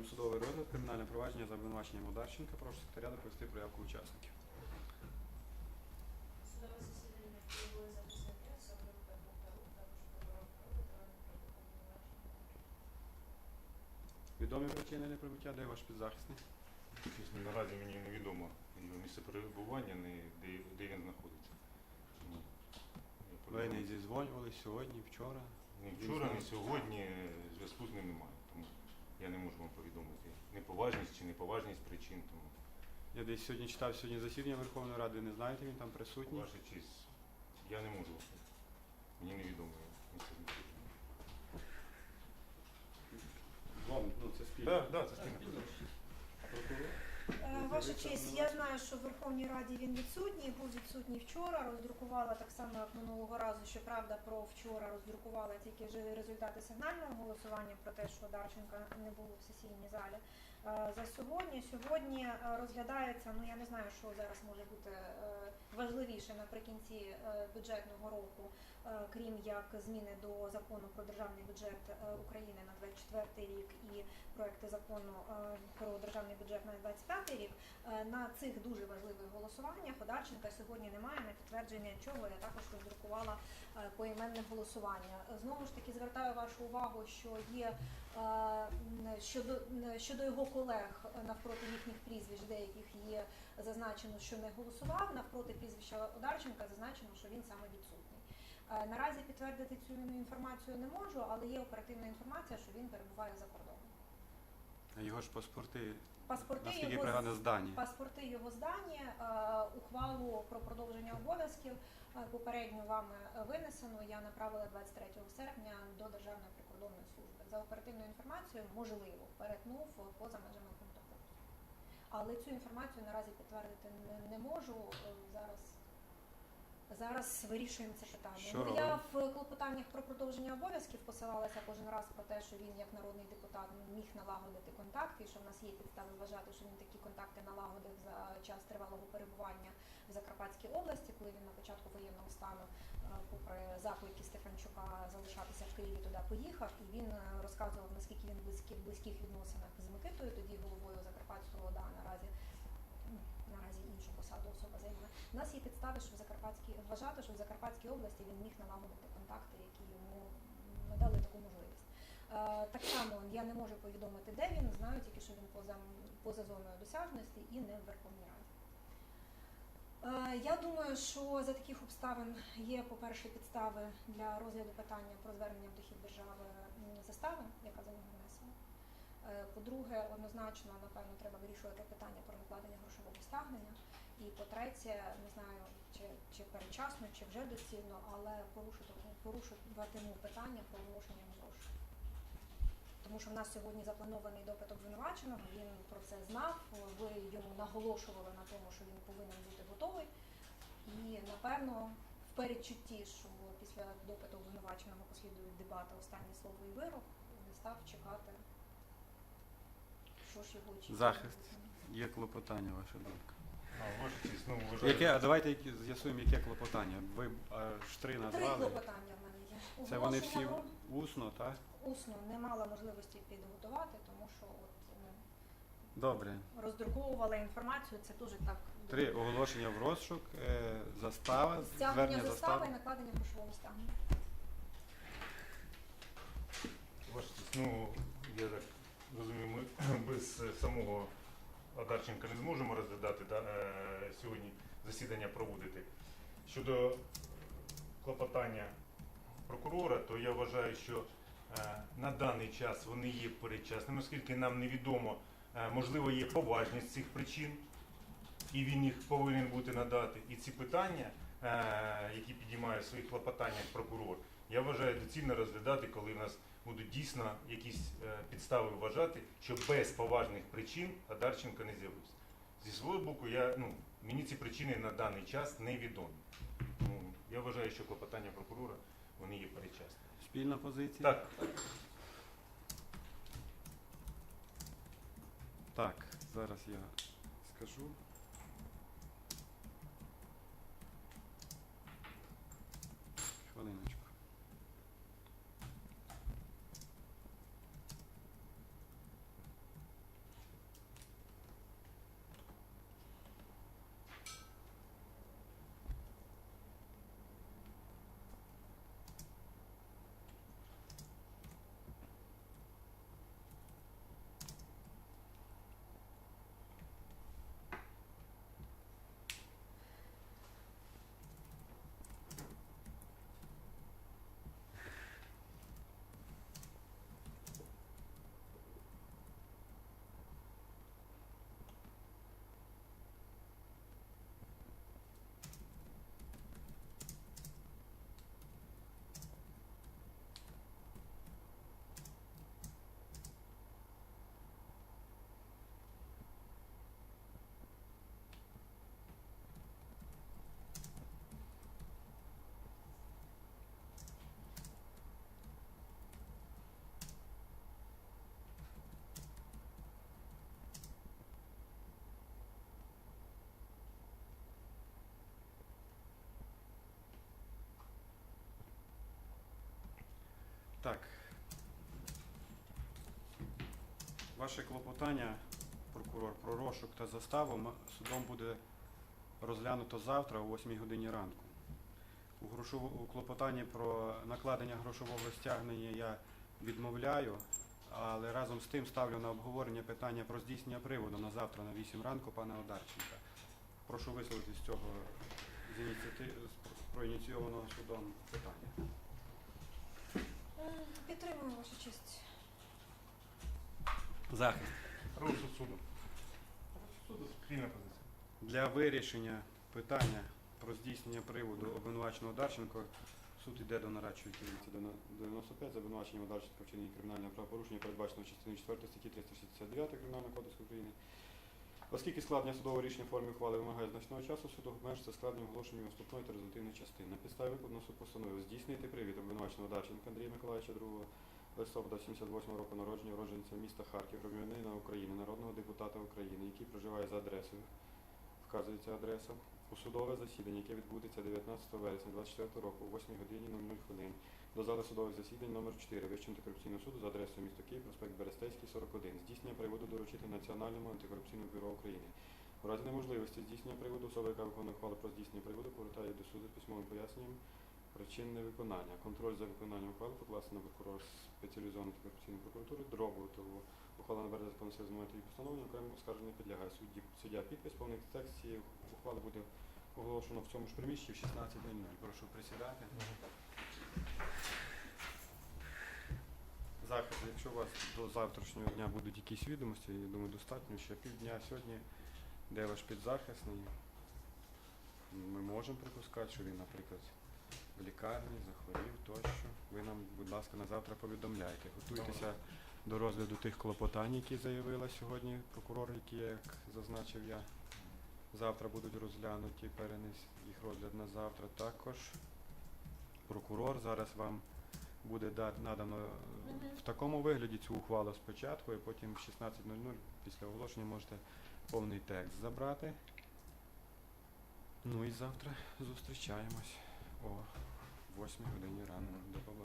Продовжуємо судовий розгляд кримінальне провадження за обвинуваченням Одарченка. Прошу секретаря доповісти проявку учасників. Судове засідання та також протокол обвинувачення. Відомі причини неприбуття, де ваш підзахисний? Чесно, наразі мені невідомо його місце перебування, ні де, де він знаходиться. Я Ви подумав, не зізвонювали сьогодні, вчора. Ні вчора, ні сьогодні зв'язку з ним немає. Тому я не можу вам повідомити неповажність чи неповажність причин. Тому Я десь сьогодні читав сьогодні засідання Верховної Ради, не знаєте, він там присутній. ваша честь, я не можу. Мені невідомо. Вам, ну це спільно. Так, так, це спільно. Ваша честь, я знаю, що в Верховній Раді він відсутній, був відсутній вчора. Роздрукувала так само, як минулого разу, що правда про вчора роздрукувала тільки результати сигнального голосування про те, що Дарченка не було в сесійній залі. Е, За сьогодні сьогодні е, розглядається. Ну я не знаю, що зараз може бути е, важливіше наприкінці е, бюджетного року, е, крім як зміни до закону про державний бюджет е, України на 24 рік і проекти закону про державний бюджет на 25 рік. На цих дуже важливих голосуваннях Одарченка сьогодні немає на підтвердження чого я також роздрукувала поіменне голосування. Знову ж таки звертаю вашу увагу, що є щодо щодо його колег навпроти їхніх прізвищ, деяких є зазначено, що не голосував. Навпроти прізвища Одарченка зазначено, що він саме відсутній. Е, Наразі підтвердити цю інформацію не можу, але є оперативна інформація, що він перебуває за кордоном. А Його ж паспорти, Паспорти його, здані. паспорти його здані, е, ухвалу про продовження обов'язків е, попередньо вами винесено. Я направила 23 серпня до Державної прикордонної служби. За оперативною інформацією, можливо, перетнув поза межами. Але цю інформацію наразі підтвердити не, не можу. Е, Зараз Зараз вирішуємо це питання. Що ну, я в клопотаннях про продовження обов'язків посилалася кожен раз про те, що він як народний депутат міг налагодити контакти, і що в нас є підстави вважати, що він такі контакти налагодив за час тривалого перебування в Закарпатській області, коли він на початку воєнного стану, попри заклики Стефанчука залишатися в Києві, туди поїхав, і він е, розказував наскільки він в близьких близьких відносинах з Микитою, тоді головою Закарпатського ОДА наразі. ну, Наразі іншу посаду особа займає. У нас є підстави, що в Закарпатській вважати, що в Закарпатській області він міг налагодити контакти, які йому надали таку можливість. Е, так само я не можу повідомити, де він, знаю тільки, що він поза, поза зоною досяжності і не в Верховній Раді. Е, Я думаю, що за таких обставин є, по-перше, підстави для розгляду питання про звернення в дохід держави застави, яка за нього внесена. Е, По-друге, однозначно, напевно, треба вирішувати питання про накладення грошового стягнення. І по-третє, не знаю, чи, чи передчасно, чи вже доцільно, але порушити, порушуватиму питання про оголошення грошей. Тому що в нас сьогодні запланований допит обвинуваченого, він про це знав, ви йому наголошували на тому, що він повинен бути готовий. І напевно в передчутті, що після допиту обвинуваченого послідують дебати, останнє слово і вирок, не став чекати, що ж його очікує. Захист. Є клопотання, ваша думка. А, ну вважаю. Яке, а давайте з'ясуємо, яке клопотання. Ви е, ж три Три клопотання в мене є. Це вони всі усно, так? Усно не мала можливості підготувати, тому що от ну, Добре. роздруковувала інформацію, це дуже так. Три оголошення в розшук, е, застава, Стягнення звернення застави застави. і накладення грошового стягнення. Честь, ну я так розумію, ми без е, самого Адарченка не зможемо розглядати да, е, сьогодні засідання проводити. Щодо клопотання прокурора, то я вважаю, що на даний час вони є передчасними, оскільки нам невідомо, е, можливо, є поважність цих причин, і він їх повинен бути надати. І ці питання, е, які підіймає в своїх клопотаннях прокурор, я вважаю доцільно розглядати, коли в нас будуть дійсно якісь е, підстави вважати, що без поважних причин Адарченко не з'явився. Зі свого боку, я, ну, мені ці причини на даний час невідомі. Ну, я вважаю, що клопотання прокурора вони є передчасні. Спільна позиція? Так, Так, зараз я скажу. Так. Ваше клопотання, прокурор, про розшук та заставу судом буде розглянуто завтра о 8 годині ранку. У, грошово- у клопотанні про накладення грошового стягнення я відмовляю, але разом з тим ставлю на обговорення питання про здійснення приводу на завтра на 8 ранку пана Одарченка. Прошу висловитись з цього з ініціативи з проініційованого судом питання. М, Підтримую вашу честь. Захист. Розсуд суду. Суду спільна позиція. Для вирішення питання про здійснення приводу обвинуваченого Дарченко суд йде до нарадчої керівниці 95 за обвинуваченням Одарченка в вчиненні кримінального правопорушення, передбаченого частиною 4 статті 369 Кримінального кодексу України. Оскільки складення судового рішення в формі ухвали вимагає значного часу, суд обмежиться складенням оголошення вступної та результативної частини. На підставі викладеного суд постановив здійснити привід обвинуваченого Дарченка Андрія Миколаївича 2 листопада 78 року народження, уродженця міста Харків, громадянина України, народного депутата України, який проживає за адресою вказується адреса. У судове засідання, яке відбудеться 19 вересня 2024 року о 8 годині 00 хвилин до зали судових засідань номер 4 Вищого антикорупційного суду за адресою місто Київ, проспект Берестейський, 41. Здійснення приводу доручити Національному антикорупційному бюро України. У разі неможливості здійснення приводу особа, яка виконує ухвалу про здійснення приводу, повертає до суду з письмовим поясненням причин невиконання. Контроль за виконанням ухвали покласти на прокурор спеціалізованої антикорупційної прокуратури дробу того ухвала набере закону з моменту її постановлення, окремо оскарження підлягає судді. Суддя підпис, повний текст цієї ухвали буде оголошено в цьому ж приміщенні в 16.00. Прошу присідати. Захист, якщо у вас до завтрашнього дня будуть якісь відомості, я думаю, достатньо ще півдня сьогодні, де ваш підзахисний, ми можемо припускати, що він, наприклад, в лікарні, захворів тощо. Ви нам, будь ласка, на завтра повідомляйте. Готуйтеся до розгляду тих клопотань, які заявила сьогодні прокурор, які, як зазначив я, завтра будуть розглянуті, перенес їх розгляд на завтра. Також прокурор зараз вам буде надано е, в такому вигляді цю ухвалу спочатку, і потім в 16.00 після оголошення можете повний текст забрати. Ну і завтра зустрічаємось о 8 годині ранку. До побачення.